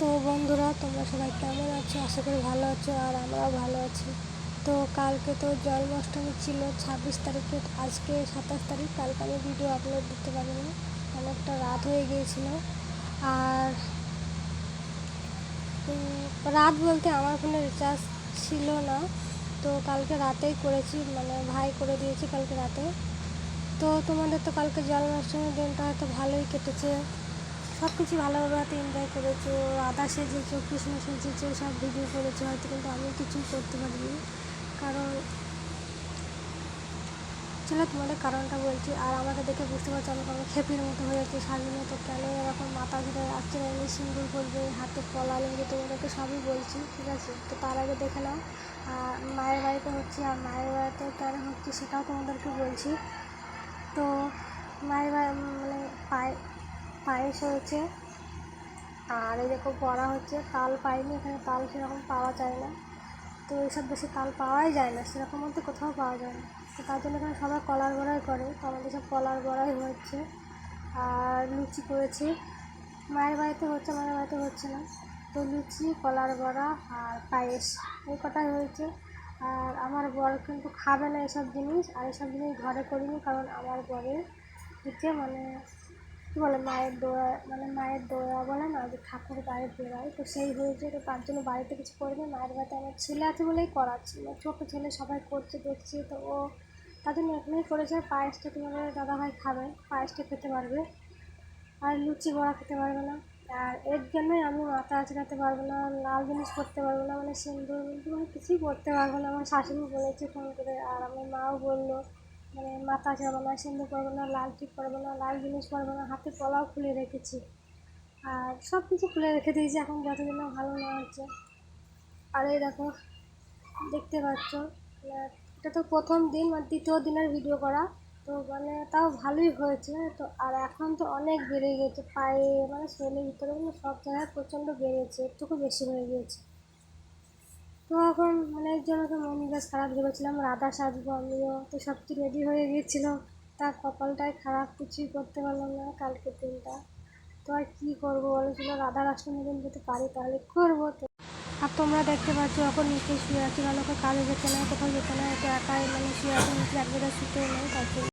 তো বন্ধুরা, তোমরা সবাই কেমন আছো? আশা করি ভালো আছো আর আমরাও ভালো আছি। তো কালকে তো জন্মাষ্টমী ছিল, ছাব্বিশ তারিখে। আজকে সাতাশ তারিখ, কালকে আমি ভিডিও আপলোড দিতে পারিনি। অনেকটা রাত হয়ে গিয়েছিল। আর রাত বলতে আমার ফোনে রিচার্জ ছিল না। তো কালকে রাতেই করেছি মানে ভাই করে দিয়েছি কালকে রাতে। তো তোমাদের তো কালকে জন্মাষ্টমীর দিনটা হয়তো ভালোই কেটেছে। সব কিছু ভালোভাবে হয়তো এনজয় করেছ আদা সেজেছো কৃষ্ণ সেজেছো সব ভিডিও করেছ হয়তো কিন্তু আমি কিছুই করতে পারিনি। কারণ চলো তোমাদের কারণটা বলছি। আর আমাকে দেখে বুঝতে পারছ, আমি কোনো খেপির মতো হয়ে যাচ্ছি সাজিয়ে তো কেন এরকম মাথা ঘুরে আসছে? না এমনি সিঙ্গুর করবে হাতে পলা লেগে তোমাদেরকে সবই বলছি, ঠিক আছে? তো তার আগে দেখে নাও। আর মায়ের বাড়িতে হচ্ছে, আর মায়ের বাড়িতে কেন হচ্ছে সেটাও তোমাদেরকে বলছি। তো মায়ের বাড়ি মানে পায়ে, পায়েস হয়েছে। আর এই দেখো বড়া হচ্ছে, তাল পাইনি, এখানে তাল সেরকম পাওয়া যায় না। তো এইসব বেশি তাল পাওয়াই যায় না, সেরকম মধ্যে কোথাও পাওয়া যায় না। তো তার জন্য এখানে সবাই কলার বড়াই করে, তো আমাদের সব কলার বড়াই হচ্ছে। আর লুচি করেছি। মায়ের বাড়িতে হচ্ছে, মায়ের বাড়িতে হচ্ছে না। তো লুচি, কলার বড়া আর পায়েস, এই কটাই হয়েছে। আর আমার বর কিন্তু খাবে না এসব জিনিস, আর এসব জিনিস ঘরে করিনি, কারণ আমার বরের হচ্ছে মানে কী বলে, মায়ের দোয়া মানে মায়ের দোয়া বলে না, যে ঠাকুর গায়ে বেরোয় তো সেই হয়েছে, তো তার জন্য বাড়িতে কিছু করবে মায়ের বাড়িতে আমার ছেলে আছে বলেই করাচ্ছি। মানে ছোটো ছেলে, সবাই করছে, দেখছি, তো ও তার জন্য এখানেই করেছে। পায়েসটা তোমাদের দাদাভাই খাবে, পায়েসটা খেতে পারবে। আর লুচি বড়া খেতে পারবে না। আর এর জন্যই আমি মাথা আঁচড়াতে পারব না, লাল জিনিস করতে পারব না মানে সিন্দুর মানে কিছুই করতে পারব না। আমার শাশুড়ি বলেছে ফোন করে, আর আমার মাও বলল মানে মাথা আঁচড়াবো না সিন্দুর করব না, লাল টিপ করব না, লাল জিনিস করব না, হাতে পলাও খুলে রেখেছি। আর সব কিছু খুলে রেখে দিয়েছি, এখন যতদিন ভালো না হচ্ছে। আর এই দেখো, দেখতে পাচ্ছ মানে এটা তো প্রথম দিন মানে দ্বিতীয় দিনের ভিডিও করা, তো মানে তাও ভালোই হয়েছে তো? আর এখন তো অনেক বেড়ে গেছে, পায়ে মানে শরীরের ভিতরে মানে সব জায়গায় প্রচণ্ড বেড়েছে, একটুকু বেশি হয়ে গিয়েছে। তো এখন মানে জন্য মন মেজাজ খারাপ ভেবেছিলাম, রাধা সাজবো আমিও। তো সব কিছু রেডি হয়ে গিয়েছিল। তার কপালটাই খারাপ, কিছুই করতে পারলাম না কালকের দিনটা। তো আর কী করব বলেছিল রাধা দিন যদি পারি তাহলে করব তো। আর তোমরা দেখতে পাচ্ছ, এখন নিচে শুয়ে আছি। ওকে কাজে যেতে না কোথাও যেতে না এটা একাই মানে শুয়ে আছে, নিচে এক জায়গায় শুতেও নেই, তার জন্য।